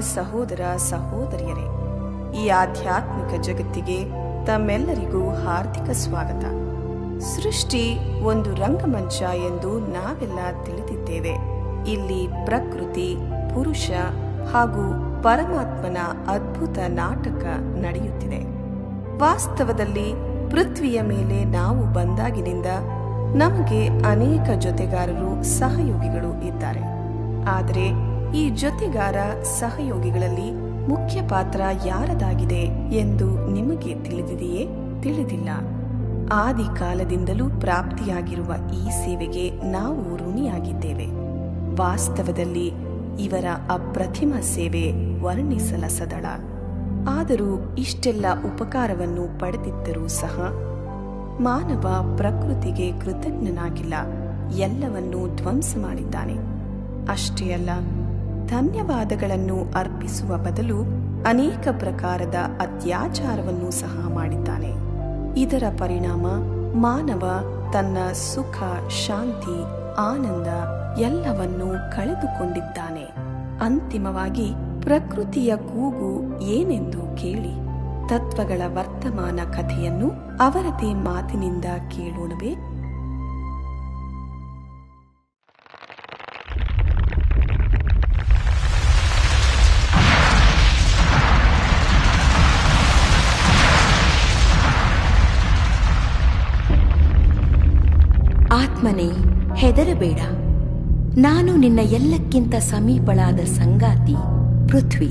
ಸಹೋದರ ಸಹೋದರಿಯರೇ, ಈ ಆಧ್ಯಾತ್ಮಿಕ ಜಗತ್ತಿಗೆ ತಮ್ಮೆಲ್ಲರಿಗೂ ಹಾರ್ದಿಕ ಸ್ವಾಗತ. ಸೃಷ್ಟಿ ಒಂದು ರಂಗಮಂಚ ಎಂದು ನಾವೆಲ್ಲ ತಿಳಿದಿದ್ದೇವೆ. ಇಲ್ಲಿ ಪ್ರಕೃತಿ, ಪುರುಷ ಹಾಗೂ ಪರಮಾತ್ಮನ ಅದ್ಭುತ ನಾಟಕ ನಡೆಯುತ್ತಿದೆ. ವಾಸ್ತವದಲ್ಲಿ ಪೃಥ್ವಿಯ ಮೇಲೆ ನಾವು ಬಂದಾಗಿನಿಂದ ನಮಗೆ ಅನೇಕ ಜೊತೆಗಾರರು ಸಹಯೋಗಿಗಳು ಇದ್ದಾರೆ. ಆದರೆ ಈ ಜೊತೆಗಾರ ಸಹಯೋಗಿಗಳಲ್ಲಿ ಮುಖ್ಯ ಪಾತ್ರ ಯಾರದಾಗಿದೆ ಎಂದು ನಿಮಗೆ ತಿಳಿದಿದೆಯೇ? ತಿಳಿದಿಲ್ಲ. ಆದಿ ಕಾಲದಿಂದಲೂ ಪ್ರಾಪ್ತಿಯಾಗಿರುವ ಈ ಸೇವೆಗೆ ನಾವು ಋಣಿಯಾಗಿದ್ದೇವೆ. ವಾಸ್ತವದಲ್ಲಿ ಇವರ ಅಪ್ರತಿಮ ಸೇವೆ ವರ್ಣಿಸಲಸದಳ. ಆದರೂ ಇಷ್ಟೆಲ್ಲ ಉಪಕಾರವನ್ನು ಪಡೆದಿದ್ದರೂ ಸಹ ಮಾನವ ಪ್ರಕೃತಿಗೆ ಕೃತಜ್ಞನಾಗಿಲ್ಲ. ಎಲ್ಲವನ್ನೂ ಧ್ವಂಸ ಮಾಡಿದ್ದಾನೆ. ಅಷ್ಟೇ ಅಲ್ಲ ಧನ್ಯವಾದಗಳನ್ನು ಅರ್ಪಿಸುವ ಬದಲು ಅನೇಕ ಪ್ರಕಾರದ ಅತ್ಯಾಚಾರವನ್ನು ಸಹ ಮಾಡಿದ್ದಾನೆ. ಇದರ ಪರಿಣಾಮ ಮಾನವ ತನ್ನ ಸುಖ, ಶಾಂತಿ, ಆನಂದ ಎಲ್ಲವನ್ನೂ ಕಳೆದುಕೊಂಡಿದ್ದಾನೆ. ಅಂತಿಮವಾಗಿ ಪ್ರಕೃತಿಯ ಕೂಗು ಏನೆಂದು ಕೇಳಿ, ತತ್ವಗಳ ವರ್ತಮಾನ ಕಥೆಯನ್ನು ಅವರದೇ ಮಾತಿನಿಂದ ಕೇಳೋಣವೇ? ಆತ್ಮನೇ ಹೆದರಬೇಡ. ನಾನು ನಿನ್ನ ಎಲ್ಲಕ್ಕಿಂತ ಸಮೀಪಳಾದ ಸಂಗಾತಿ, ಪೃಥ್ವಿ.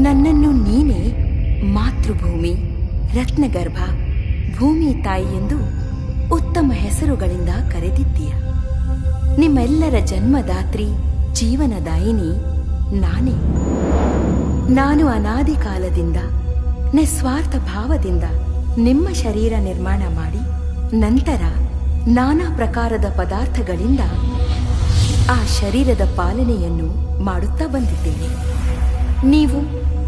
ನನ್ನನ್ನು ನೀನೇ ಮಾತೃಭೂಮಿ, ರತ್ನಗರ್ಭ, ಭೂಮಿ ತಾಯಿ ಎಂದು ಉತ್ತಮ ಹೆಸರುಗಳಿಂದ ಕರೆದಿದ್ದೀಯ. ನಿಮ್ಮೆಲ್ಲರ ಜನ್ಮದಾತ್ರಿ, ಜೀವನದಾಯಿನಿ ನಾನೇ. ನಾನು ಅನಾದಿ ಕಾಲದಿಂದ ನಿಸ್ವಾರ್ಥ ಭಾವದಿಂದ ನಿಮ್ಮ ಶರೀರ ನಿರ್ಮಾಣ ಮಾಡಿ ನಂತರ ನಾನಾ ಪ್ರಕಾರದ ಪದಾರ್ಥಗಳಿಂದ ಆ ಶರೀರದ ಪಾಲನೆಯನ್ನು ಮಾಡುತ್ತಾ ಬಂದಿದ್ದೇನೆ. ನೀವು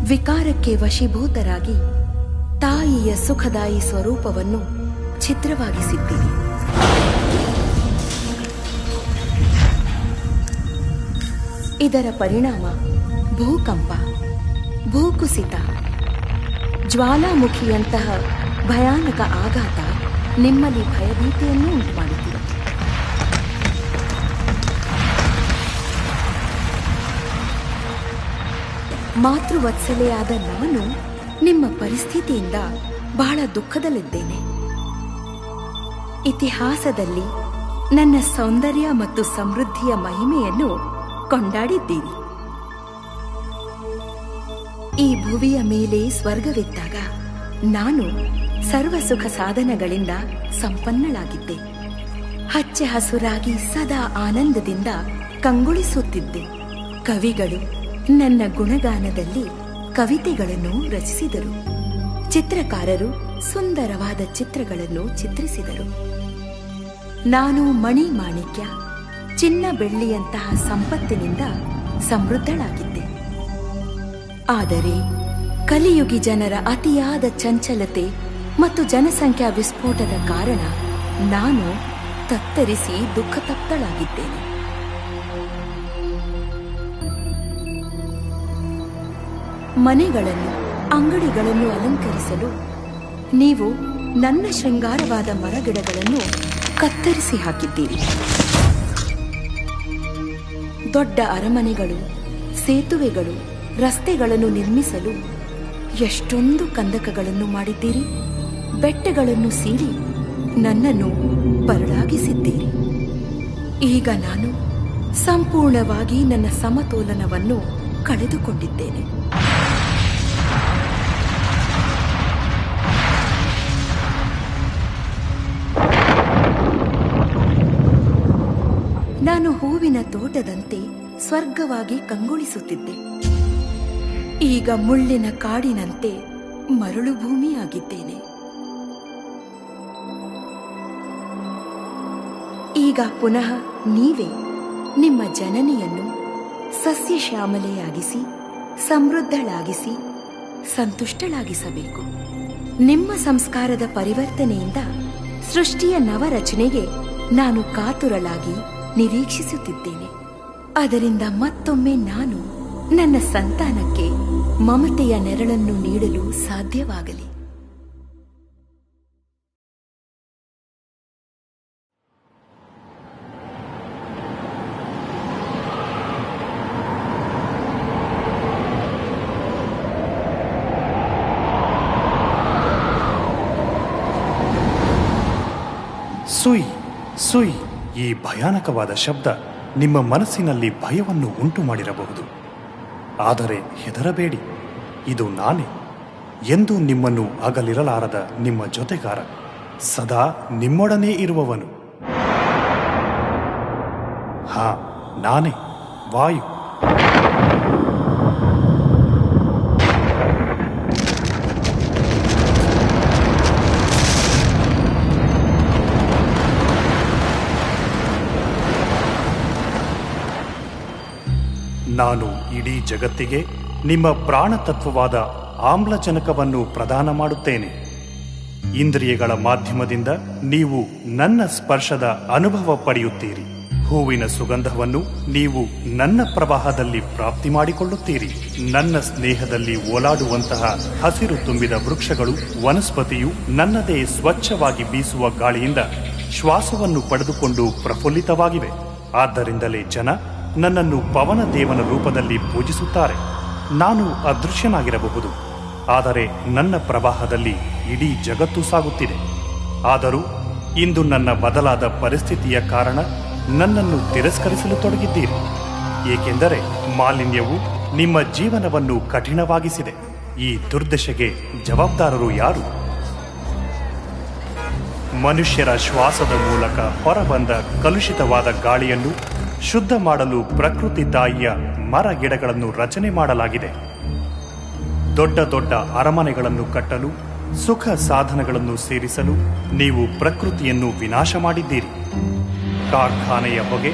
ವಿಕಾರಕ್ಕೆ ವಶೀಭೂತರಾಗಿ ತಾಯಿಯ ಸುಖದಾಯಿ ಸ್ವರೂಪವನ್ನು ಛಿದ್ರವಾಗಿಸಿದ್ದೀರಿ. ಇದರ ಪರಿಣಾಮ ಭೂಕಂಪ, ಭೂಕುಸಿತ ಜ್ವಾಲಾಮುಖಿಯಂತಹ ಭಯಾನಕ ಆಘಾತ ನಿಮ್ಮಲ್ಲಿ ಭಯಭೀತಿಯನ್ನು ಉಂಟುಮಾಡುತ್ತಿದೆ. ಮಾತೃವತ್ಸಲೆಯಾದ ನಾನು ನಿಮ್ಮ ಪರಿಸ್ಥಿತಿಯಿಂದ ಬಹಳ ದುಃಖದಲ್ಲಿದ್ದೇನೆ. ಇತಿಹಾಸದಲ್ಲಿ ನನ್ನ ಸೌಂದರ್ಯ ಮತ್ತು ಸಮೃದ್ಧಿಯ ಮಹಿಮೆಯನ್ನು ಕೊಂಡಾಡಿದ್ದೀರಿ. ಈ ಭುವಿಯ ಮೇಲೆ ಸ್ವರ್ಗವಿದ್ದಾಗ ನಾನು ಸರ್ವ ಸುಖ ಸಾಧನಗಳಿಂದ ಸಂಪನ್ನಳಾಗಿದ್ದೆ. ಹಚ್ಚೆ ಹಸುರಾಗಿ ಸದಾ ಆನಂದದಿಂದ ಕಂಗೊಳಿಸುತ್ತಿದ್ದೆ. ಕವಿಗಳು ನನ್ನ ಗುಣಗಾನದಲ್ಲಿ ಕವಿತೆಗಳನ್ನು ರಚಿಸಿದರು. ಚಿತ್ರಕಾರರು ಸುಂದರವಾದ ಚಿತ್ರಗಳನ್ನು ಚಿತ್ರಿಸಿದರು. ನಾನು ಮಣಿ ಮಾಣಿಕ್ಯ, ಚಿನ್ನ ಬೆಳ್ಳಿಯಂತಹ ಸಂಪತ್ತಿನಿಂದ ಸಮೃದ್ಧಳಾಗಿದ್ದೆ. ಆದರೆ ಕಲಿಯುಗಿ ಜನರ ಅತಿಯಾದ ಚಂಚಲತೆ ಮತ್ತು ಜನಸಂಖ್ಯಾ ವಿಸ್ಫೋಟದ ಕಾರಣ ನಾನು ತತ್ತರಿಸಿ ದುಃಖತಪ್ತಳಾಗಿದ್ದೇನೆ. ಮನೆಗಳನ್ನು, ಅಂಗಡಿಗಳನ್ನು ಅಲಂಕರಿಸಲು ನೀವು ನನ್ನ ಶೃಂಗಾರವಾದ ಮರಗಿಡಗಳನ್ನು ಕತ್ತರಿಸಿ ಹಾಕಿದ್ದೀರಿ. ದೊಡ್ಡ ಅರಮನೆಗಳು, ಸೇತುವೆಗಳು ರಸ್ತೆಗಳನ್ನು ನಿರ್ಮಿಸಲು ಎಷ್ಟೊಂದು ಕಂದಕಗಳನ್ನು ಮಾಡಿದ್ದೀರಿ? ಬೆಟ್ಟಗಳನ್ನು ಸೀಳಿ ನನ್ನನ್ನು ಬರಳಾಗಿಸಿದ್ದೀರಿ ಈಗ ನಾನು ಸಂಪೂರ್ಣವಾಗಿ ನನ್ನ ಸಮತೋಲನವನ್ನು ಕಳೆದುಕೊಂಡಿದ್ದೇನೆ. ನಾನು ಹೂವಿನ ತೋಟದಂತೆ ಸ್ವರ್ಗವಾಗಿ ಕಂಗೊಳಿಸುತ್ತಿದ್ದೆ. ಈಗ ಮುಳ್ಳಿನ ಕಾಡಿನಂತೆ ಮರಳು ಭೂಮಿಯಾಗಿದ್ದೇನೆ. ಈಗ ಪುನಃ ನೀವೇ ನಿಮ್ಮ ಜನನಿಯನ್ನು ಸಸ್ಯಶ್ಯಾಮಲೆಯಾಗಿಸಿ, ಸಮೃದ್ಧಳಾಗಿಸಿ, ಸಂತುಷ್ಟಳಾಗಿಸಬೇಕು. ನಿಮ್ಮ ಸಂಸ್ಕಾರದ ಪರಿವರ್ತನೆಯಿಂದ ಸೃಷ್ಟಿಯ ನವರಚನೆಗೆ ನಾನು ಕಾತುರಳಾಗಿ ನಿರೀಕ್ಷಿಸುತ್ತಿದ್ದೇನೆ. ಅದರಿಂದ ಮತ್ತೊಮ್ಮೆ ನಾನು ನನ್ನ ಸಂತಾನಕ್ಕೆ ಮಮತೆಯ ನೆರಳನ್ನು ನೀಡಲು ಸಾಧ್ಯವಾಗಲಿ. ಸುಯ್ ಸುಯ್ ಈ ಭಯಾನಕವಾದ ಶಬ್ದ ನಿಮ್ಮ ಮನಸ್ಸಿನಲ್ಲಿ ಭಯವನ್ನು ಉಂಟು ಮಾಡಿರಬಹುದು ಆದರೆ ಹೆದರಬೇಡಿ. ಇದು ನಾನೇ. ಎಂದು ನಿಮ್ಮನ್ನು ಅಗಲಿರಲಾರದ ನಿಮ್ಮ ಜೊತೆಗಾರ ಸದಾ ನಿಮ್ಮೊಡನೆ ಇರುವವನು. ಹಾ, ನಾನೇ. ವಾಯು. ನಾನು ಇಡೀ ಜಗತ್ತಿಗೆ ನಿಮ್ಮ ಪ್ರಾಣತತ್ವವಾದ ಆಮ್ಲಜನಕವನ್ನು ಪ್ರದಾನ ಮಾಡುತ್ತೇನೆ. ಇಂದ್ರಿಯಗಳ ಮಾಧ್ಯಮದಿಂದ ನೀವು ನನ್ನ ಸ್ಪರ್ಶದ ಅನುಭವ ಪಡೆಯುತ್ತೀರಿ. ಹೂವಿನ ಸುಗಂಧವನ್ನು ನೀವು ನನ್ನ ಪ್ರವಾಹದಲ್ಲಿ ಪ್ರಾಪ್ತಿ ಮಾಡಿಕೊಳ್ಳುತ್ತೀರಿ. ನನ್ನ ಸ್ನೇಹದಲ್ಲಿ ಓಲಾಡುವಂತಹ ಹಸಿರು ತುಂಬಿದ ವೃಕ್ಷಗಳು ವನಸ್ಪತಿಯು ನನ್ನದೇ ಸ್ವಚ್ಛವಾಗಿ ಬೀಸುವ ಗಾಳಿಯಿಂದ ಶ್ವಾಸವನ್ನು ಪಡೆದುಕೊಂಡು ಪ್ರಫುಲ್ಲಿತವಾಗಿವೆ. ಆದ್ದರಿಂದಲೇ ಜನ ನನ್ನನ್ನು ಪವನ ದೇವನ ರೂಪದಲ್ಲಿ ಪೂಜಿಸುತ್ತಾರೆ. ನಾನು ಅದೃಶ್ಯನಾಗಿರಬಹುದು. ಆದರೆ ನನ್ನ ಪ್ರವಾಹದಲ್ಲಿ ಇಡೀ ಜಗತ್ತು ಸಾಗುತ್ತಿದೆ. ಆದರೂ ಇಂದು ನನ್ನ ಬದಲಾದ ಪರಿಸ್ಥಿತಿಯ ಕಾರಣ ನನ್ನನ್ನು ತಿರಸ್ಕರಿಸಲು ತೊಡಗಿದ್ದೀರಿ. ಏಕೆಂದರೆ ಮಾಲಿನ್ಯವು ನಿಮ್ಮ ಜೀವನವನ್ನು ಕಠಿಣವಾಗಿಸಿದೆ. ಈ ದುರ್ದಶೆಗೆ ಜವಾಬ್ದಾರರು ಯಾರು? ಮನುಷ್ಯರ ಶ್ವಾಸದ ಮೂಲಕ ಹೊರಬಂದ ಕಲುಷಿತವಾದ ಗಾಳಿಯನ್ನು ಶುದ್ಧ ಮಾಡಲು ಪ್ರಕೃತಿ ತಾಯಿಯ ಮರ ಗಿಡಗಳನ್ನು ರಚನೆ ಮಾಡಲಾಗಿದೆ. ದೊಡ್ಡ ದೊಡ್ಡ ಅರಮನೆಗಳನ್ನು ಕಟ್ಟಲು, ಸುಖ ಸಾಧನಗಳನ್ನು ಸೇರಿಸಲು ನೀವು ಪ್ರಕೃತಿಯನ್ನು ವಿನಾಶ ಮಾಡಿದ್ದೀರಿ. ಕಾರ್ಖಾನೆಯ ಹೊಗೆ,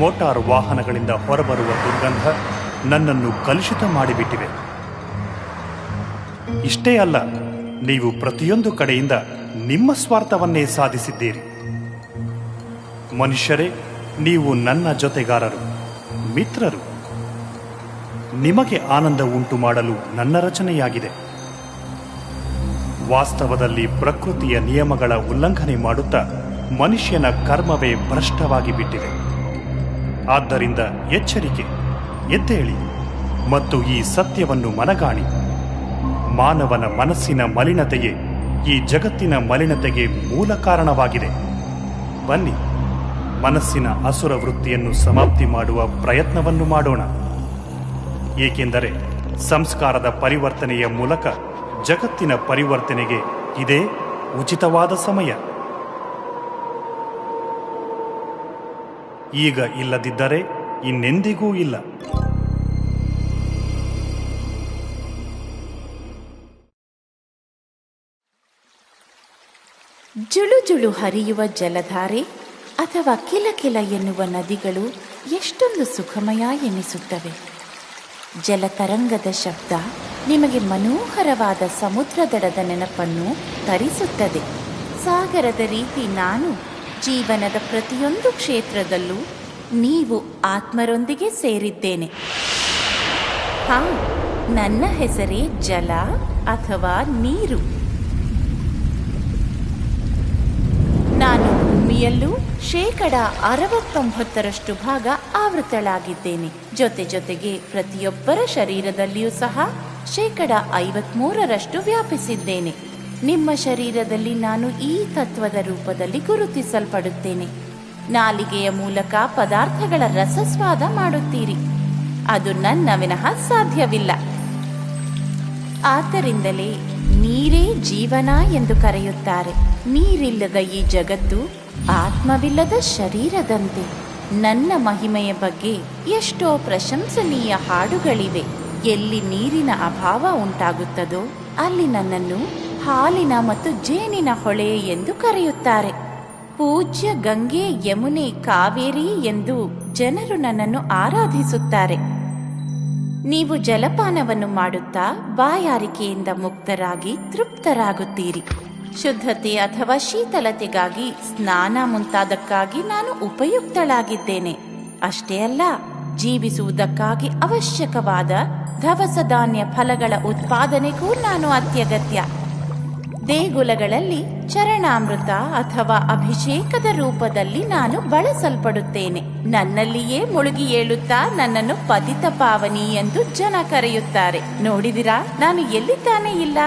ಮೋಟಾರ್ ವಾಹನಗಳಿಂದ ಹೊರಬರುವ ದುರ್ಗಂಧ ನನ್ನನ್ನು ಕಲುಷಿತ ಮಾಡಿಬಿಟ್ಟಿವೆ ಇಷ್ಟೇ ಅಲ್ಲ, ನೀವು ಪ್ರತಿಯೊಂದು ಕಡೆಯಿಂದ ನಿಮ್ಮ ಸ್ವಾರ್ಥವನ್ನೇ ಸಾಧಿಸಿದ್ದೀರಿ. ಮನುಷ್ಯರೇ ನೀವು ನನ್ನ ಜೊತೆಗಾರರು, ಮಿತ್ರರು. ನಿಮಗೆ ಆನಂದ ಉಂಟು ಮಾಡಲು ನನ್ನ ರಚನೆಯಾಗಿದೆ. ವಾಸ್ತವದಲ್ಲಿ ಪ್ರಕೃತಿಯ ನಿಯಮಗಳ ಉಲ್ಲಂಘನೆ ಮಾಡುತ್ತಾ ಮನುಷ್ಯನ ಕರ್ಮವೇ ಭ್ರಷ್ಟವಾಗಿ ಬಿಟ್ಟಿದೆ. ಆದ್ದರಿಂದ ಎಚ್ಚರಿಕೆ, ಎದ್ದೇಳಿ ಮತ್ತು ಈ ಸತ್ಯವನ್ನು ಮನಗಾಣಿ. ಮಾನವನ ಮನಸ್ಸಿನ ಮಲಿನತೆಯೇ ಈ ಜಗತ್ತಿನ ಮಲಿನತೆಗೆ ಮೂಲ ಕಾರಣವಾಗಿದೆ. ಬನ್ನಿ. ಮನಸ್ಸಿನ ಅಸುರ ವೃತ್ತಿಯನ್ನು ಸಮಾಪ್ತಿ ಮಾಡುವ ಪ್ರಯತ್ನವನ್ನು ಮಾಡೋಣ. ಏಕೆಂದರೆ ಸಂಸ್ಕಾರದ ಪರಿವರ್ತನೆಯ ಮೂಲಕ ಜಗತ್ತಿನ ಪರಿವರ್ತನೆಗೆ ಇದೇ ಉಚಿತವಾದ ಸಮಯ. ಈಗ ಇಲ್ಲದಿದ್ದರೆ ಇನ್ನೆಂದಿಗೂ ಇಲ್ಲ. ಜುಳು ಜುಳು ಹರಿಯುವ ಜಲಧಾರೆ ಅಥವಾ ಕಿಲ ಕಿಲ ಎನ್ನುವ ನದಿಗಳು ಎಷ್ಟೊಂದು ಸುಖಮಯ ಎನಿಸುತ್ತವೆ. ಜಲತರಂಗದ ಶಬ್ದ ನಿಮಗೆ ಮನೋಹರವಾದ ಸಮುದ್ರದಡದ ನೆನಪನ್ನು ತರಿಸುತ್ತದೆ. ಸಾಗರದ ರೀತಿ ನಾನು ಜೀವನದ ಪ್ರತಿಯೊಂದು ಕ್ಷೇತ್ರದಲ್ಲೂ ನೀವು ಆತ್ಮರೊಂದಿಗೆ ಸೇರಿದ್ದೇನೆ. ಹಾ, ನನ್ನ ಹೆಸರೇ ಜಲ ಅಥವಾ ನೀರು ನಾನು ಭೂಮಿಯಲ್ಲೂ ಶೇಕಡ ಅರವತ್ತೊಂಬತ್ತರಷ್ಟು ಭಾಗ ಆವೃತಳಾಗಿದ್ದೇನೆ ಜೊತೆ ಜೊತೆಗೆ ಪ್ರತಿಯೊಬ್ಬರ ಶರೀರದಲ್ಲಿಯೂ ಸಹ ಶೇಕಡ ಐವತ್ಮೂರರಷ್ಟು ವ್ಯಾಪಿಸಿದ್ದೇನೆ. ನಿಮ್ಮ ಶರೀರದಲ್ಲಿ ನಾನು ಈ ತತ್ವದ ರೂಪದಲ್ಲಿ ಗುರುತಿಸಲ್ಪಡುತ್ತೇನೆ. ನಾಲಿಗೆಯ ಮೂಲಕ ಪದಾರ್ಥಗಳ ರಸಸ್ವಾದ ಮಾಡುತ್ತೀರಿ. ಅದು ನನ್ನ ವಿನಃ ಸಾಧ್ಯವಿಲ್ಲ. ಆದ್ದರಿಂದಲೇ ನೀರೇ ಜೀವನ ಎಂದು ಕರೆಯುತ್ತಾರೆ. ನೀರಿಲ್ಲದ ಈ ಜಗತ್ತು ಆತ್ಮವಿಲ್ಲದ ಶರೀರದಂತೆ ನನ್ನ ಮಹಿಮೆಯ ಬಗ್ಗೆ ಎಷ್ಟೋ ಪ್ರಶಂಸನೀಯ ಹಾಡುಗಳಿವೆ. ಎಲ್ಲಿ ನೀರಿನ ಅಭಾವ ಉಂಟಾಗುತ್ತದೋ ಅಲ್ಲಿ ನನ್ನನ್ನು ಹಾಲಿನ ಮತ್ತು ಜೇನಿನ ಹೊಳೆ ಎಂದು ಕರೆಯುತ್ತಾರೆ. ಪೂಜ್ಯ ಗಂಗೆ ಯಮುನೆ ಕಾವೇರಿ ಎಂದು ಜನರು ನನ್ನನ್ನು ಆರಾಧಿಸುತ್ತಾರೆ. ನೀವು ಜಲಪಾನವನ್ನು ಮಾಡುತ್ತಾ ಬಾಯಾರಿಕೆಯಿಂದ ಮುಕ್ತರಾಗಿ ತೃಪ್ತರಾಗುತ್ತೀರಿ. ಶುದ್ಧತೆ ಅಥವಾ ಶೀತಲತೆಗಾಗಿ ಸ್ನಾನ ಮುಂತಾದಕ್ಕಾಗಿ ನಾನು ಉಪಯುಕ್ತಳಾಗಿದ್ದೇನೆ. ಅಷ್ಟೇ ಅಲ್ಲ, ಜೀವಿಸುವುದಕ್ಕಾಗಿ ಅವಶ್ಯಕವಾದ ದವಸ ಧಾನ್ಯ ಫಲಗಳ ಉತ್ಪಾದನೆಗೂ ನಾನು ಅತ್ಯಗತ್ಯ. ದೇಗುಲಗಳಲ್ಲಿ ಚರಣಾಮೃತ ಅಥವಾ ಅಭಿಷೇಕದ ರೂಪದಲ್ಲಿ ನಾನು ಬಳಸಲ್ಪಡುತ್ತೇನೆ. ನನ್ನಲ್ಲಿಯೇ ಮುಳುಗಿ ಏಳುತ್ತಾ ನನ್ನನ್ನು ಪತಿತ ಪಾವನಿ ಎಂದು ಜನ ಕರೆಯುತ್ತಾರೆ. ನೋಡಿದಿರಾ, ನಾನು ಎಲ್ಲಿದ್ದಾನೆ ಇಲ್ಲ?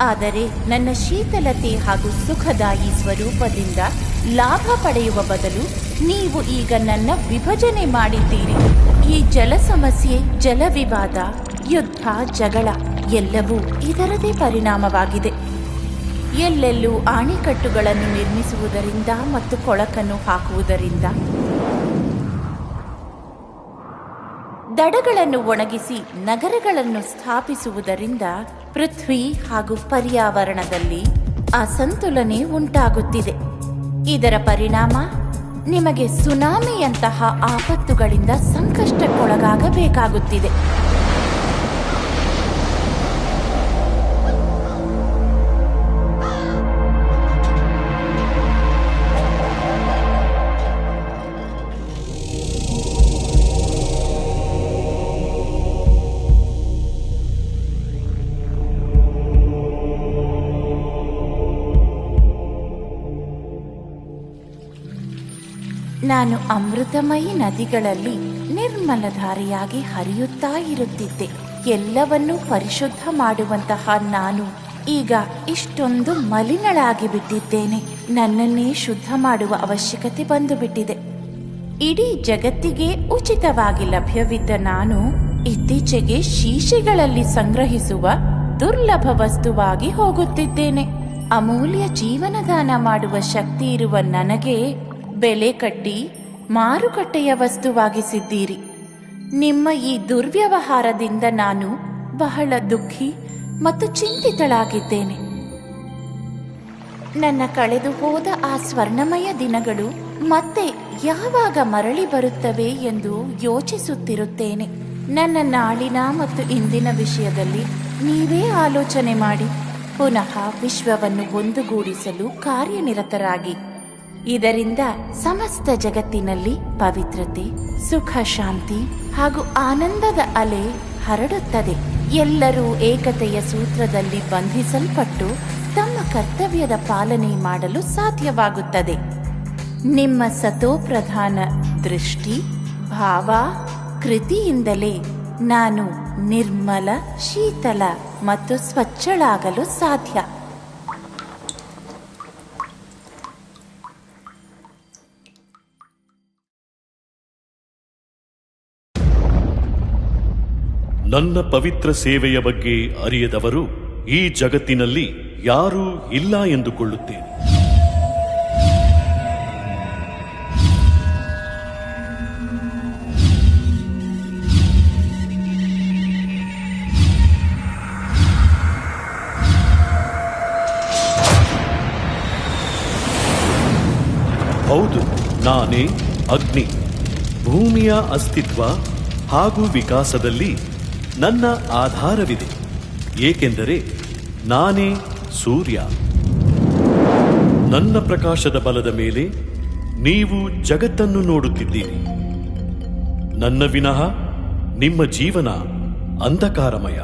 ಆದರೆ ನನ್ನ ಶೀತಲತೆ ಹಾಗೂ ಸುಖದಾಯಿ ಸ್ವರೂಪದಿಂದ ಲಾಭ ಪಡೆಯುವ ಬದಲು ನೀವು ಈಗ ನನ್ನ ವಿಭಜನೆ ಮಾಡಿದ್ದೀರಿ. ಈ ಜಲ ಸಮಸ್ಯೆ, ಜಲ ವಿವಾದ, ಯುದ್ಧ, ಜಗಳ ಎಲ್ಲವೂ ಇದರದೇ ಪರಿಣಾಮವಾಗಿದೆ. ಎಲ್ಲೆಲ್ಲೂ ಆಣೆಕಟ್ಟುಗಳನ್ನು ನಿರ್ಮಿಸುವುದರಿಂದ ಮತ್ತು ಕೊಳಕನ್ನು ಹಾಕುವುದರಿಂದ ದಡಗಳನ್ನು ಒಣಗಿಸಿ ನಗರಗಳನ್ನು ಸ್ಥಾಪಿಸುವುದರಿಂದ ಪೃಥ್ವಿ ಹಾಗೂ ಪರ್ಯಾವರಣದಲ್ಲಿ ಅಸಂತುಲನೆ ಉಂಟಾಗುತ್ತಿದೆ. ಇದರ ಪರಿಣಾಮ ನಿಮಗೆ ಸುನಾಮಿಯಂತಹ ಆಪತ್ತುಗಳಿಂದ ಸಂಕಷ್ಟಕ್ಕೊಳಗಾಗಬೇಕಾಗುತ್ತಿದೆ. ನಾನು ಅಮೃತಮಯಿ ನದಿಗಳಲ್ಲಿ ನಿರ್ಮಲಧಾರೆಯಾಗಿ ಹರಿಯುತ್ತಾ ಇರುತ್ತಿದ್ದೆ. ಎಲ್ಲವನ್ನೂ ಪರಿಶುದ್ಧ ಮಾಡುವಂತಹ ನಾನು ಈಗ ಇಷ್ಟೊಂದು ಮಲಿನಳಾಗಿ ಬಿಟ್ಟಿದ್ದೇನೆ. ನನ್ನನ್ನೇ ಶುದ್ಧ ಮಾಡುವ ಅವಶ್ಯಕತೆ ಬಂದು ಬಿಟ್ಟಿದೆ ಇಡೀ ಜಗತ್ತಿಗೆ ಉಚಿತವಾಗಿ ಲಭ್ಯವಿದ್ದ ನಾನು ಇತ್ತೀಚೆಗೆ ಶೀಶೆಗಳಲ್ಲಿ ಸಂಗ್ರಹಿಸುವ ದುರ್ಲಭ ವಸ್ತುವಾಗಿ ಹೋಗುತ್ತಿದ್ದೇನೆ. ಅಮೂಲ್ಯ ಜೀವನದಾನ ಮಾಡುವ ಶಕ್ತಿ ಇರುವ ನನಗೆ ಬೆಲೆ ಕಟ್ಟಿ ಮಾರುಕಟ್ಟೆಯ ವಸ್ತುವಾಗಿಸಿದ್ದೀರಿ. ನಿಮ್ಮ ಈ ದುರ್ವ್ಯವಹಾರದಿಂದ ನಾನು ಬಹಳ ದುಃಖಿ ಮತ್ತು ಚಿಂತಿತಳಾಗಿದ್ದೇನೆ. ನನ್ನ ಕಳೆದು ಹೋದ ಆ ಸ್ವರ್ಣಮಯ ದಿನಗಳು ಮತ್ತೆ ಯಾವಾಗ ಮರಳಿ ಬರುತ್ತವೆ ಎಂದು ಯೋಚಿಸುತ್ತಿರುತ್ತೇನೆ. ನನ್ನ ನಾಳಿನ ಮತ್ತು ಇಂದಿನ ವಿಷಯದಲ್ಲಿ ನೀವೇ ಆಲೋಚನೆ ಮಾಡಿ. ಪುನಃ ವಿಶ್ವವನ್ನು ಒಂದುಗೂಡಿಸಲು ಕಾರ್ಯನಿರತರಾಗಿ. ಇದರಿಂದ ಸಮಸ್ತ ಜಗತ್ತಿನಲ್ಲಿ ಪವಿತ್ರತೆ, ಸುಖ, ಶಾಂತಿ ಹಾಗೂ ಆನಂದದ ಅಲೆ ಹರಡುತ್ತದೆ. ಎಲ್ಲರೂ ಏಕತೆಯ ಸೂತ್ರದಲ್ಲಿ ಬಂಧಿಸಲ್ಪಟ್ಟು ತಮ್ಮ ಕರ್ತವ್ಯದ ಪಾಲನೆ ಮಾಡಲು ಸಾಧ್ಯವಾಗುತ್ತದೆ. ನಿಮ್ಮ ಸತೋಪ್ರಧಾನ ದೃಷ್ಟಿ, ಭಾವ, ಕೃತಿಯಿಂದಲೇ ನಾನು ನಿರ್ಮಲ, ಶೀತಲ ಮತ್ತು ಸ್ವಚ್ಛಳಾಗಲು ಸಾಧ್ಯ. ನನ್ನ ಪವಿತ್ರ ಸೇವೆಯ ಬಗ್ಗೆ ಅರಿಯದವರು ಈ ಜಗತ್ತಿನಲ್ಲಿ ಯಾರೂ ಇಲ್ಲ ಎಂದುಕೊಳ್ಳುತ್ತೇನೆ. ಹೌದು, ನಾನೇ ಅಗ್ನಿ. ಭೂಮಿಯ ಅಸ್ತಿತ್ವ ಹಾಗೂ ವಿಕಾಸದಲ್ಲಿ ನನ್ನ ಆಧಾರವಿದೆ. ಏಕೆಂದರೆ ನಾನೇ ಸೂರ್ಯ. ನನ್ನ ಪ್ರಕಾಶದ ಬಲದ ಮೇಲೆ ನೀವು ಜಗತ್ತನ್ನು ನೋಡುತ್ತಿದ್ದೀರಿ. ನನ್ನ ವಿನಃ ನಿಮ್ಮ ಜೀವನ ಅಂಧಕಾರಮಯ.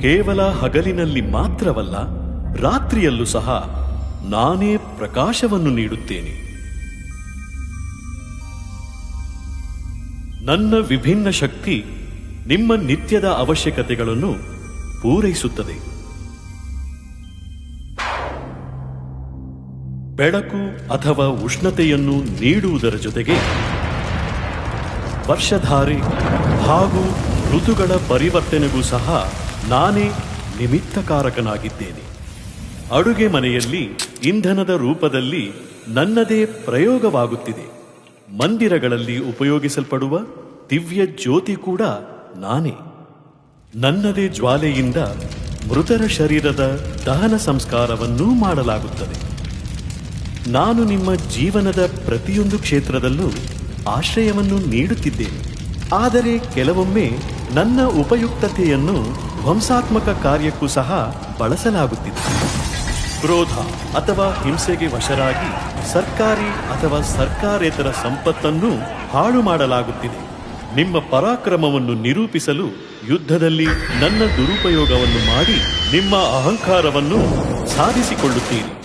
ಕೇವಲ ಹಗಲಿನಲ್ಲಿ ಮಾತ್ರವಲ್ಲ, ರಾತ್ರಿಯಲ್ಲೂ ಸಹ ನಾನೇ ಪ್ರಕಾಶವನ್ನು ನೀಡುತ್ತೇನೆ. ನನ್ನ ವಿಭಿನ್ನ ಶಕ್ತಿ ನಿಮ್ಮ ನಿತ್ಯದ ಅವಶ್ಯಕತೆಗಳನ್ನು ಪೂರೈಸುತ್ತದೆ. ಬೆಳಕು ಅಥವಾ ಉಷ್ಣತೆಯನ್ನು ನೀಡುವುದರ ಜೊತೆಗೆ ವರ್ಷಧಾರೆ ಹಾಗೂ ಋತುಗಳ ಪರಿವರ್ತನೆಗೂ ಸಹ ನಾನೇ ನಿಮಿತ್ತಕಾರಕನಾಗಿದ್ದೇನೆ. ಅಡುಗೆ ಮನೆಯಲ್ಲಿ ಇಂಧನದ ರೂಪದಲ್ಲಿ ನನ್ನದೇ ಪ್ರಯೋಗವಾಗುತ್ತಿದೆ. ಮಂದಿರಗಳಲ್ಲಿ ಉಪಯೋಗಿಸಲ್ಪಡುವ ದಿವ್ಯ ಜ್ಯೋತಿ ಕೂಡ ನಾನೇ. ನನ್ನದೇ ಜ್ವಾಲೆಯಿಂದ ಮೃತರ ಶರೀರದ ದಹನ ಸಂಸ್ಕಾರವನ್ನೂ ಮಾಡಲಾಗುತ್ತದೆ. ನಾನು ನಿಮ್ಮ ಜೀವನದ ಪ್ರತಿಯೊಂದು ಕ್ಷೇತ್ರದಲ್ಲೂ ಆಶ್ರಯವನ್ನು ನೀಡುತ್ತಿದ್ದೇನೆ. ಆದರೆ ಕೆಲವೊಮ್ಮೆ ನನ್ನ ಉಪಯುಕ್ತತೆಯನ್ನು ಧ್ವಂಸಾತ್ಮಕ ಕಾರ್ಯಕ್ಕೂ ಸಹ ಬಳಸಲಾಗುತ್ತಿದೆ. ಕ್ರೋಧ ಅಥವಾ ಹಿಂಸೆಗೆ ವಶರಾಗಿ ಸರ್ಕಾರಿ ಅಥವಾ ಸರ್ಕಾರೇತರ ಸಂಪತ್ತನ್ನು ಹಾಳು ಮಾಡಲಾಗುತ್ತಿದೆ. ನಿಮ್ಮ ಪರಾಕ್ರಮವನ್ನು ನಿರೂಪಿಸಲು ಯುದ್ಧದಲ್ಲಿ ನನ್ನ ದುರುಪಯೋಗವನ್ನು ಮಾಡಿ ನಿಮ್ಮ ಅಹಂಕಾರವನ್ನು ಸಾಧಿಸಿಕೊಳ್ಳುತ್ತೀರಿ.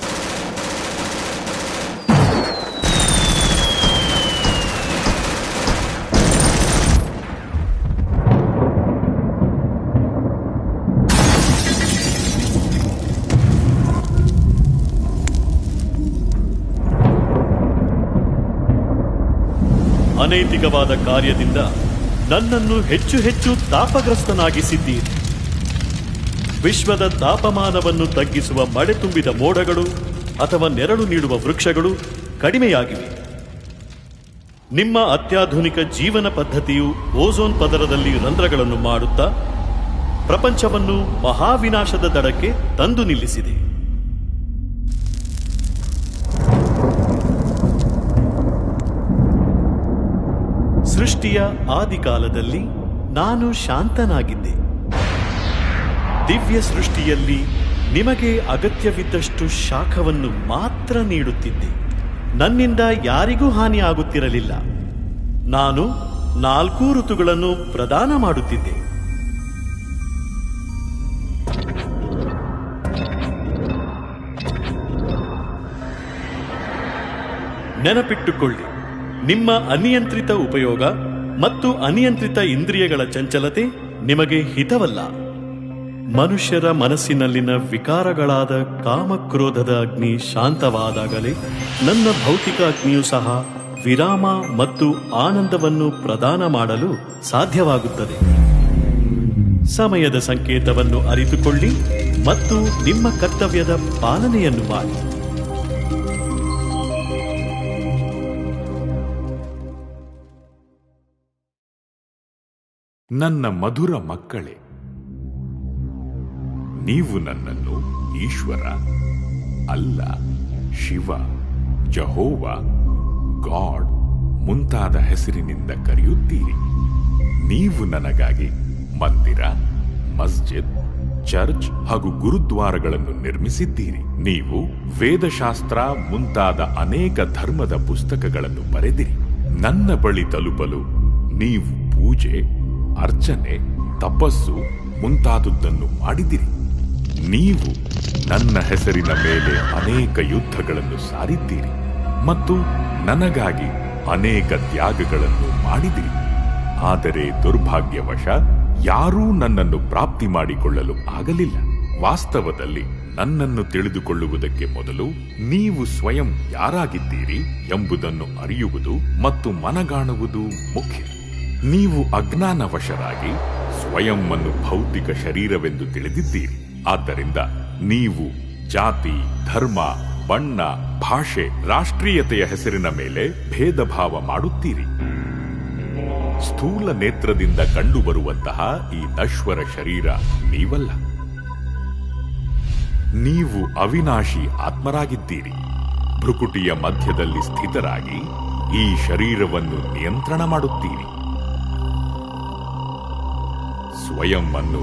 ಅನೈತಿಕವಾದ ಕಾರ್ಯದಿಂದ ನನ್ನನ್ನು ಹೆಚ್ಚು ಹೆಚ್ಚು ತಾಪಗ್ರಸ್ತನಾಗಿಸಿದ್ದೀರಿ. ವಿಶ್ವದ ತಾಪಮಾನವನ್ನು ತಗ್ಗಿಸುವ ಮಳೆ ತುಂಬಿದ ಮೋಡಗಳು ಅಥವಾ ನೆರಳು ನೀಡುವ ವೃಕ್ಷಗಳು ಕಡಿಮೆಯಾಗಿವೆ. ನಿಮ್ಮ ಅತ್ಯಾಧುನಿಕ ಜೀವನ ಪದ್ಧತಿಯು ಓಜೋನ್ ಪದರದಲ್ಲಿ ರಂಧ್ರಗಳನ್ನು ಮಾಡುತ್ತಾ ಪ್ರಪಂಚವನ್ನು ಮಹಾವಿನಾಶದ ದಡಕ್ಕೆ ತಂದು ನಿಲ್ಲಿಸಿದೆ. ಸೃಷ್ಟಿಯ ಆದಿಕಾಲದಲ್ಲಿ ನಾನು ಶಾಂತನಾಗಿದ್ದೆ. ದಿವ್ಯ ಸೃಷ್ಟಿಯಲ್ಲಿ ನಿಮಗೆ ಅಗತ್ಯವಿದ್ದಷ್ಟು ಶಾಖವನ್ನು ಮಾತ್ರ ನೀಡುತ್ತಿದ್ದೆ. ನನ್ನಿಂದ ಯಾರಿಗೂ ಹಾನಿ ಆಗುತ್ತಿರಲಿಲ್ಲ. ನಾನು ನಾಲ್ಕು ಋತುಗಳನ್ನು ಪ್ರದಾನ ಮಾಡುತ್ತಿದ್ದೆ. ನೆನಪಿಟ್ಟುಕೊಳ್ಳಿ. ನಿಮ್ಮ ಅನಿಯಂತ್ರಿತ ಉಪಯೋಗ ಮತ್ತು ಅನಿಯಂತ್ರಿತ ಇಂದ್ರಿಯಗಳ ಚಂಚಲತೆ ನಿಮಗೆ ಹಿತವಲ್ಲ. ಮನುಷ್ಯರ ಮನಸ್ಸಿನಲ್ಲಿನ ವಿಕಾರಗಳಾದ ಕಾಮಕ್ರೋಧದ ಅಗ್ನಿ ಶಾಂತವಾದಾಗಲೇ ನನ್ನ ಭೌತಿಕ ಅಗ್ನಿಯು ಸಹ ವಿರಾಮ ಮತ್ತು ಆನಂದವನ್ನು ಪ್ರದಾನ ಮಾಡಲು ಸಾಧ್ಯವಾಗುತ್ತದೆ. ಸಮಯದ ಸಂಕೇತವನ್ನು ಅರಿತುಕೊಳ್ಳಿ ಮತ್ತು ನಿಮ್ಮ ಕರ್ತವ್ಯದ ಪಾಲನೆಯನ್ನು ಮಾಡಿ. ನನ್ನ ಮಧುರ ಮಕ್ಕಳೇ, ನೀವು ನನ್ನನ್ನು ಈಶ್ವರ, ಅಲ್ಲ, ಶಿವ, ಜಹೋವ, ಗಾಡ್ ಮುಂತಾದ ಹೆಸರಿನಿಂದ ಕರೆಯುತ್ತೀರಿ. ನೀವು ನನಗಾಗಿ ಮಂದಿರ, ಮಸ್ಜಿದ್, ಚರ್ಚ್ ಹಾಗೂ ಗುರುದ್ವಾರಗಳನ್ನು ನಿರ್ಮಿಸಿದ್ದೀರಿ. ನೀವು ವೇದಶಾಸ್ತ್ರ ಮುಂತಾದ ಅನೇಕ ಧರ್ಮದ ಪುಸ್ತಕಗಳನ್ನು ಬರೆದಿರಿ. ನನ್ನ ಬಳಿ ತಲುಪಲು ನೀವು ಪೂಜೆ ಅರ್ಚನೆ, ತಪಸ್ಸು ಮುಂತಾದುದನ್ನು ಮಾಡಿದಿರಿ. ನೀವು ನನ್ನ ಹೆಸರಿನ ಮೇಲೆ ಅನೇಕ ಯುದ್ಧಗಳನ್ನು ಸಾರಿದ್ದೀರಿ ಮತ್ತು ನನಗಾಗಿ ಅನೇಕ ತ್ಯಾಗಗಳನ್ನು ಮಾಡಿದಿರಿ. ಆದರೆ ದುರ್ಭಾಗ್ಯವಶ ಯಾರೂ ನನ್ನನ್ನು ಪ್ರಾಪ್ತಿ ಮಾಡಿಕೊಳ್ಳಲು ಆಗಲಿಲ್ಲ. ವಾಸ್ತವದಲ್ಲಿ ನನ್ನನ್ನು ತಿಳಿದುಕೊಳ್ಳುವುದಕ್ಕೆ ಮೊದಲು ನೀವು ಸ್ವಯಂ ಯಾರಾಗಿದ್ದೀರಿ ಎಂಬುದನ್ನು ಅರಿಯುವುದು ಮತ್ತು ಮನಗಾಣುವುದು ಮುಖ್ಯ. ನೀವು ಅಜ್ಞಾನವಶರಾಗಿ ಸ್ವಯಂ ಅನ್ನು ಭೌತಿಕ ಶರೀರವೆಂದು ತಿಳಿದಿದ್ದೀರಿ. ಆದ್ದರಿಂದ ನೀವು ಜಾತಿ, ಧರ್ಮ, ಬಣ್ಣ, ಭಾಷೆ, ರಾಷ್ಟ್ರೀಯತೆಯ ಹೆಸರಿನ ಮೇಲೆ ಭೇದ ಭಾವ ಮಾಡುತ್ತೀರಿ. ಸ್ಥೂಲ ನೇತ್ರದಿಂದ ಕಂಡುಬರುವಂತಹ ಈ ನಶ್ವರ ಶರೀರ ನೀವಲ್ಲ. ನೀವು ಅವಿನಾಶಿ ಆತ್ಮರಾಗಿದ್ದೀರಿ. ಭ್ರುಕುಟಿಯ ಮಧ್ಯದಲ್ಲಿ ಸ್ಥಿತರಾಗಿ ಈ ಶರೀರವನ್ನು ನಿಯಂತ್ರಣ ಮಾಡುತ್ತೀರಿ. ಸ್ವಯಂ ಅನ್ನು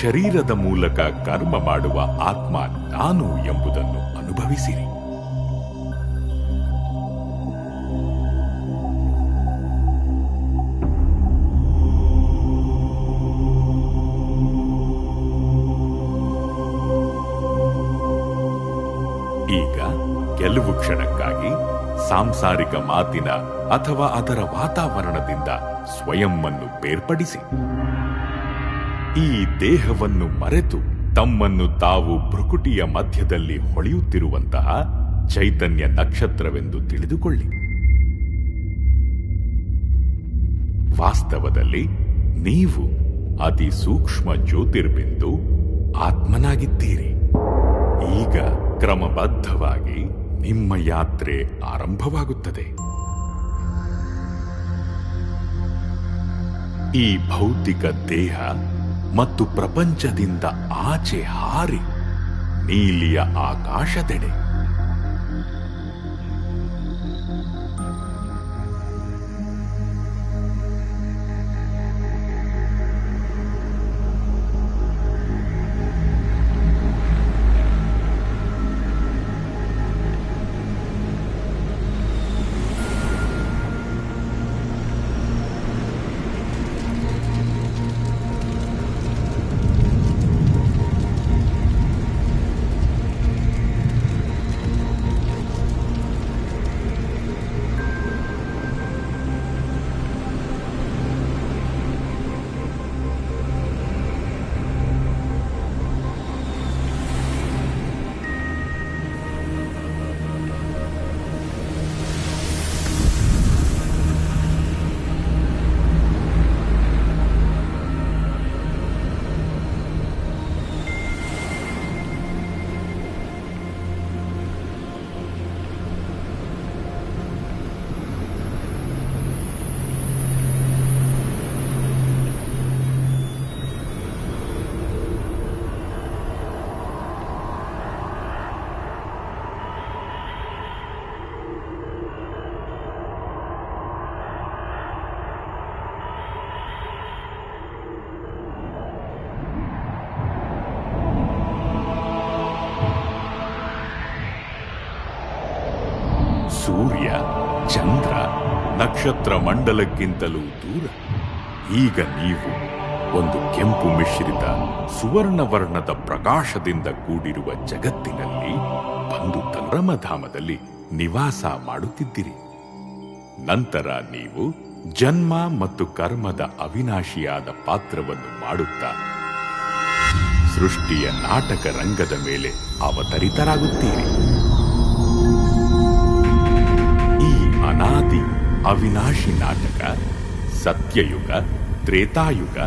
ಶರೀರದ ಮೂಲಕ ಕರ್ಮ ಮಾಡುವ ಆತ್ಮ ನಾನು ಎಂಬುದನ್ನು ಅನುಭವಿಸಿರಿ. ಈಗ ಕೆಲವು ಕ್ಷಣಕ್ಕಾಗಿ ಸಾಂಸಾರಿಕ ಮಾತಿನ ಅಥವಾ ಅದರ ವಾತಾವರಣದಿಂದ ಸ್ವಯಂವನ್ನು ಬೇರ್ಪಡಿಸಿ. ಈ ದೇಹವನ್ನು ಮರೆತು ತಮ್ಮನ್ನು ತಾವು ಭ್ರುಕುಟಿಯ ಮಧ್ಯದಲ್ಲಿ ಹೊಳೆಯುತ್ತಿರುವಂತಹ ಚೈತನ್ಯ ನಕ್ಷತ್ರವೆಂದು ತಿಳಿದುಕೊಳ್ಳಿ. ವಾಸ್ತವದಲ್ಲಿ ನೀವು ಅತಿ ಸೂಕ್ಷ್ಮ ಜ್ಯೋತಿರ್ಬಿಂದು ಆತ್ಮನಾಗಿದ್ದೀರಿ. ಈಗ ಕ್ರಮಬದ್ಧವಾಗಿ ನಿಮ್ಮ ಯಾತ್ರೆ ಆರಂಭವಾಗುತ್ತದೆ. ಈ ಭೌತಿಕ ದೇಹ ಮತ್ತು ಪ್ರಪಂಚದಿಂದ ಆಚೆ ಹಾರಿ ನೀಲಿಯ ಆಕಾಶದೆಡೆ. ಸೂರ್ಯ, ಚಂದ್ರ, ನಕ್ಷತ್ರ ಮಂಡಲಕ್ಕಿಂತಲೂ ದೂರ. ಈಗ ನೀವು ಒಂದು ಕೆಂಪು ಮಿಶ್ರಿತ ಸುವರ್ಣವರ್ಣದ ಪ್ರಕಾಶದಿಂದ ಕೂಡಿರುವ ಜಗತ್ತಿನಲ್ಲಿ ಬಂದು ಧರ್ಮಧಾಮದಲ್ಲಿ ನಿವಾಸ ಮಾಡುತ್ತಿದ್ದೀರಿ. ನಂತರ ನೀವು ಜನ್ಮ ಮತ್ತು ಕರ್ಮದ ಅವಿನಾಶಿಯಾದ ಪಾತ್ರವನ್ನು ಮಾಡುತ್ತಾ ಸೃಷ್ಟಿಯ ನಾಟಕ ರಂಗದ ಮೇಲೆ ಅವತರಿತರಾಗುತ್ತೀರಿ. ಅನಾದಿ, ಅವಿನಾಶಿ ನಾಟಕ, ಸತ್ಯಯುಗ, ತ್ರೇತಾಯುಗ,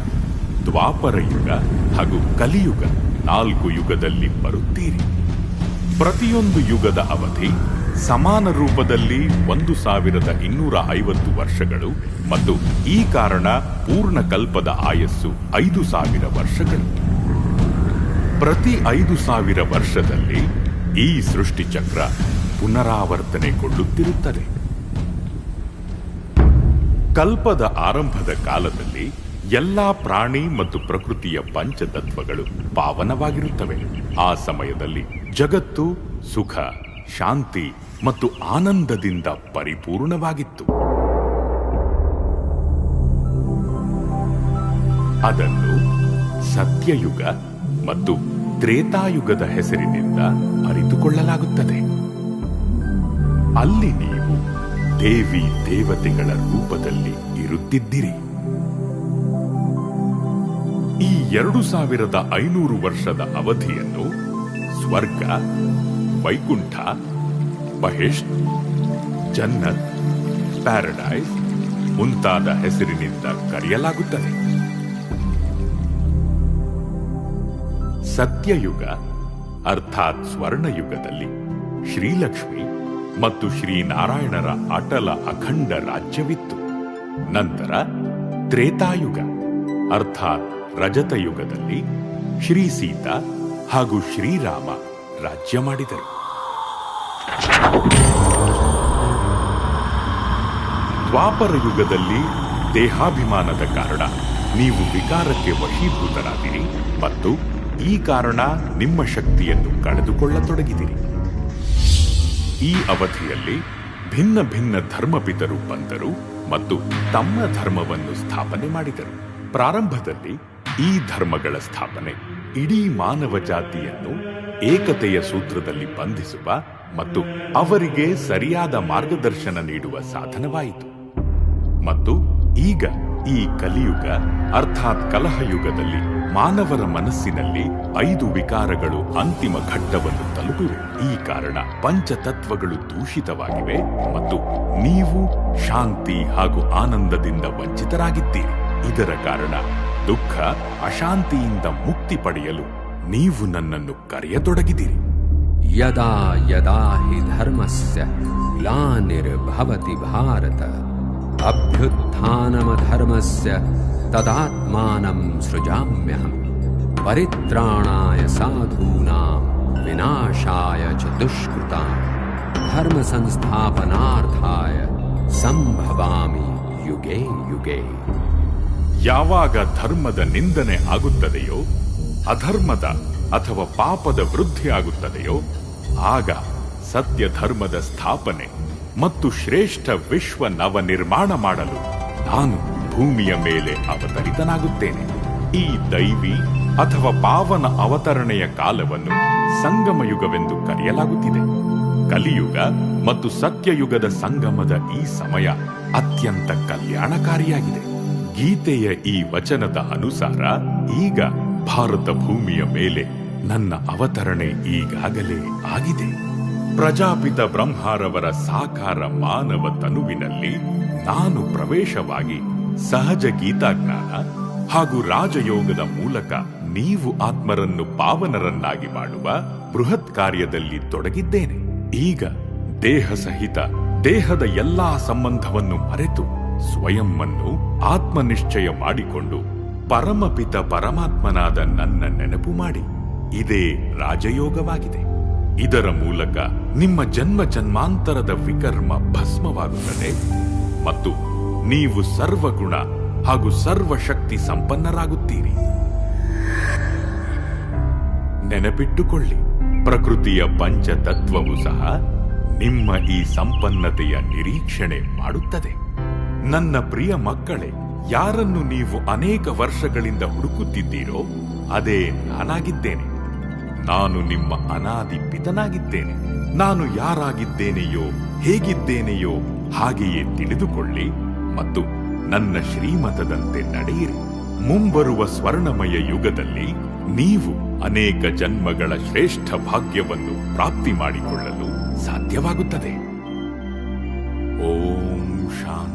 ದ್ವಾಪರಯುಗ ಹಾಗೂ ಕಲಿಯುಗ ನಾಲ್ಕು ಯುಗದಲ್ಲಿ ಬರುತ್ತೀರಿ. ಪ್ರತಿಯೊಂದು ಯುಗದ ಅವಧಿ ಸಮಾನ ರೂಪದಲ್ಲಿ ಒಂದು ಸಾವಿರದ ಇನ್ನೂರ ಐವತ್ತು ವರ್ಷಗಳು ಮತ್ತು ಈ ಕಾರಣ ಪೂರ್ಣ ಕಲ್ಪದ ಆಯಸ್ಸು ಐದು ಸಾವಿರ ವರ್ಷಗಳು. ಪ್ರತಿ ಐದು ಸಾವಿರ ವರ್ಷದಲ್ಲಿ ಈ ಸೃಷ್ಟಿಚಕ್ರ ಪುನರಾವರ್ತನೆಗೊಳ್ಳುತ್ತಿರುತ್ತದೆ. ಕಲ್ಪದ ಆರಂಭದ ಕಾಲದಲ್ಲಿ ಎಲ್ಲಾ ಪ್ರಾಣಿ ಮತ್ತು ಪ್ರಕೃತಿಯ ಪಂಚತತ್ವಗಳು ಪಾವನವಾಗಿರುತ್ತವೆ. ಆ ಸಮಯದಲ್ಲಿ ಜಗತ್ತು ಸುಖ, ಶಾಂತಿ ಮತ್ತು ಆನಂದದಿಂದ ಪರಿಪೂರ್ಣವಾಗಿತ್ತು. ಅದನ್ನು ಸತ್ಯಯುಗ ಮತ್ತು ತ್ರೇತಾಯುಗದ ಹೆಸರಿನಿಂದ ಅರಿತುಕೊಳ್ಳಲಾಗುತ್ತದೆ. ಅಲ್ಲಿ ನೀವು ದೇವಿ ದೇವತೆಗಳ ರೂಪದಲ್ಲಿ ಇರುತ್ತಿದ್ದಿರಿ. ಈ ಎರಡು ಸಾವಿರದ ಐನೂರು ವರ್ಷದ ಅವಧಿಯನ್ನು ಸ್ವರ್ಗ, ವೈಕುಂಠ, ಮಹೇಶ್, ಜನ್ನತ್, ಪ್ಯಾರಡೈಸ್ ಮುಂತಾದ ಹೆಸರಿನಿಂದ ಕರೆಯಲಾಗುತ್ತದೆ. ಸತ್ಯಯುಗ, ಅರ್ಥಾತ್ ಸ್ವರ್ಣಯುಗದಲ್ಲಿ ಶ್ರೀಲಕ್ಷ್ಮಿ ಮತ್ತು ಶ್ರೀನಾರಾಯಣರ ಅಟಲ ಅಖಂಡ ರಾಜ್ಯವಿತ್ತು. ನಂತರ ತ್ರೇತಾಯುಗ, ಅರ್ಥಾತ್ ರಜತಯುಗದಲ್ಲಿ ಶ್ರೀ ಸೀತಾ ಹಾಗೂ ಶ್ರೀರಾಮ ರಾಜ್ಯ ಮಾಡಿದರು. ದ್ವಾಪರ ಯುಗದಲ್ಲಿ ದೇಹಾಭಿಮಾನದ ಕಾರಣ ನೀವು ವಿಕಾರಕ್ಕೆ ವಶೀಭೂತರಾದಿರಿ ಮತ್ತು ಈ ಕಾರಣ ನಿಮ್ಮ ಶಕ್ತಿಯನ್ನು ಕಳೆದುಕೊಳ್ಳತೊಡಗಿದಿರಿ. ಈ ಅವಧಿಯಲ್ಲಿ ಭಿನ್ನ ಭಿನ್ನ ಧರ್ಮಪಿತರು ಬಂದರು ಮತ್ತು ತಮ್ಮ ಧರ್ಮವನ್ನು ಸ್ಥಾಪನೆ ಮಾಡಿದರು. ಪ್ರಾರಂಭದಲ್ಲಿ ಈ ಧರ್ಮಗಳ ಸ್ಥಾಪನೆ ಇಡೀ ಮಾನವ ಜಾತಿಯನ್ನು ಏಕತೆಯ ಸೂತ್ರದಲ್ಲಿ ಬಂಧಿಸುವ ಮತ್ತು ಅವರಿಗೆ ಸರಿಯಾದ ಮಾರ್ಗದರ್ಶನ ನೀಡುವ ಸಾಧನವಾಯಿತು. ಮತ್ತು ಈಗ ಈ ಕಲಿಯುಗ, ಅರ್ಥಾತ್ ಕಲಹಯುಗದಲ್ಲಿ ಮಾನವರ ಮನಸ್ಸಿನಲ್ಲಿ ಐದು ವಿಕಾರಗಳು ಅಂತಿಮ ಘಟ್ಟವನ್ನು ತಲುಪಿವೆ. ಈ ಕಾರಣ ಪಂಚತತ್ವಗಳು ದೂಷಿತವಾಗಿವೆ ಮತ್ತು ನೀವು ಶಾಂತಿ ಹಾಗೂ ಆನಂದದಿಂದ ವಂಚಿತರಾಗಿದ್ದೀರಿ. ಇದರ ಕಾರಣ ದುಃಖ, ಅಶಾಂತಿಯಿಂದ ಮುಕ್ತಿ ಪಡೆಯಲು ನೀವು ನನ್ನನ್ನು ಕರೆಯತೊಡಗಿದಿರಿ ಯದಾ ಯದಾ ಹಿ ಧರ್ಮಸ್ಯ ಗ್ಲಾನಿರ್ಭವತಿ ಭಾರತ. अभ्युत्थानमधर्मस्य तदात्मानं सृजाम्यहम् परित्राणाय साधूनां विनाशाय च दुष्कृतां धर्मसंस्थापनार्थाय सम्भवामि युगे युगे ಯಾವಾಗ ಧರ್ಮದ ನಿಂದನೆ ಆಗುತ್ತದೆಯೋ ಅಧರ್ಮದ ಅಥವಾ ಪಾಪದ ವೃದ್ಧಿ ಆಗುತ್ತದೆಯೋ ಆಗ ಸತ್ಯ ಧರ್ಮದ ಸ್ಥಾಪನೆ ಮತ್ತು ಶ್ರೇಷ್ಠ ವಿಶ್ವ ನವ ನಿರ್ಮಾಣ ಮಾಡಲು ನಾನು ಭೂಮಿಯ ಮೇಲೆ ಅವತರಿತನಾಗುತ್ತೇನೆ. ಈ ದೈವಿ ಅಥವಾ ಪಾವನ ಅವತರಣೆಯ ಕಾಲವನ್ನು ಸಂಗಮ ಯುಗವೆಂದು ಕರೆಯಲಾಗುತ್ತಿದೆ. ಕಲಿಯುಗ ಮತ್ತು ಸತ್ಯಯುಗದ ಸಂಗಮದ ಈ ಸಮಯ ಅತ್ಯಂತ ಕಲ್ಯಾಣಕಾರಿಯಾಗಿದೆ. ಗೀತೆಯ ಈ ವಚನದ ಅನುಸಾರ ಈಗ ಭಾರತ ಭೂಮಿಯ ಮೇಲೆ ನನ್ನ ಅವತರಣೆ ಈಗಾಗಲೇ ಆಗಿದೆ. ಪ್ರಜಾಪಿತ ಬ್ರಹ್ಮಾರವರ ಸಾಕಾರ ಮಾನವ ತನುವಿನಲ್ಲಿ ನಾನು ಪ್ರವೇಶವಾಗಿ ಸಹಜ ಗೀತಾಜ್ಞಾನ ಹಾಗೂ ರಾಜಯೋಗದ ಮೂಲಕ ನೀವು ಆತ್ಮರನ್ನು ಪಾವನರನ್ನಾಗಿ ಮಾಡುವ ಬೃಹತ್ ಕಾರ್ಯದಲ್ಲಿ ತೊಡಗಿದ್ದೇನೆ. ಈಗ ದೇಹ ಸಹಿತ ದೇಹದ ಎಲ್ಲಾ ಸಂಬಂಧವನ್ನು ಮರೆತು ಸ್ವಯಂವನ್ನು ಆತ್ಮನಿಶ್ಚಯ ಮಾಡಿಕೊಂಡು ಪರಮಪಿತ ಪರಮಾತ್ಮನಾದ ನನ್ನ ನೆನಪು ಮಾಡಿ. ಇದೇ ರಾಜಯೋಗವಾಗಿದೆ. ಇದರ ಮೂಲಕ ನಿಮ್ಮ ಜನ್ಮ ಜನ್ಮಾಂತರದ ವಿಕರ್ಮ ಭಸ್ಮವಾಗುತ್ತದೆ ಮತ್ತು ನೀವು ಸರ್ವಗುಣ ಹಾಗೂ ಸರ್ವಶಕ್ತಿ ಸಂಪನ್ನರಾಗುತ್ತೀರಿ. ನೆನಪಿಟ್ಟುಕೊಳ್ಳಿ, ಪ್ರಕೃತಿಯ ಪಂಚತತ್ವವು ಸಹ ನಿಮ್ಮ ಈ ಸಂಪನ್ನತೆಯ ನಿರೀಕ್ಷಣೆ ಮಾಡುತ್ತದೆ. ನನ್ನ ಪ್ರಿಯ ಮಕ್ಕಳೇ, ಯಾರನ್ನು ನೀವು ಅನೇಕ ವರ್ಷಗಳಿಂದ ಹುಡುಕುತ್ತಿದ್ದೀರೋ, ಅದೇ ನಾನಾಗಿದ್ದೇನೆ. ನಾನು ನಿಮ್ಮ ಅನಾದಿ ಪಿತನಾಗಿದ್ದೇನೆ. ನಾನು ಯಾರಾಗಿದ್ದೇನೆಯೋ, ಹೇಗಿದ್ದೇನೆಯೋ ಹಾಗೆಯೇ ತಿಳಿದುಕೊಳ್ಳಿ ಮತ್ತು ನನ್ನ ಶ್ರೀಮತದಂತೆ ನಡೆಯಿರಿ. ಮುಂಬರುವ ಸ್ವರ್ಣಮಯ ಯುಗದಲ್ಲಿ ನೀವು ಅನೇಕ ಜನ್ಮಗಳ ಶ್ರೇಷ್ಠ ಭಾಗ್ಯವನ್ನು ಪ್ರಾಪ್ತಿ ಮಾಡಿಕೊಳ್ಳಲು ಸಾಧ್ಯವಾಗುತ್ತದೆ. ಓಂ ಶಾಂತಿ.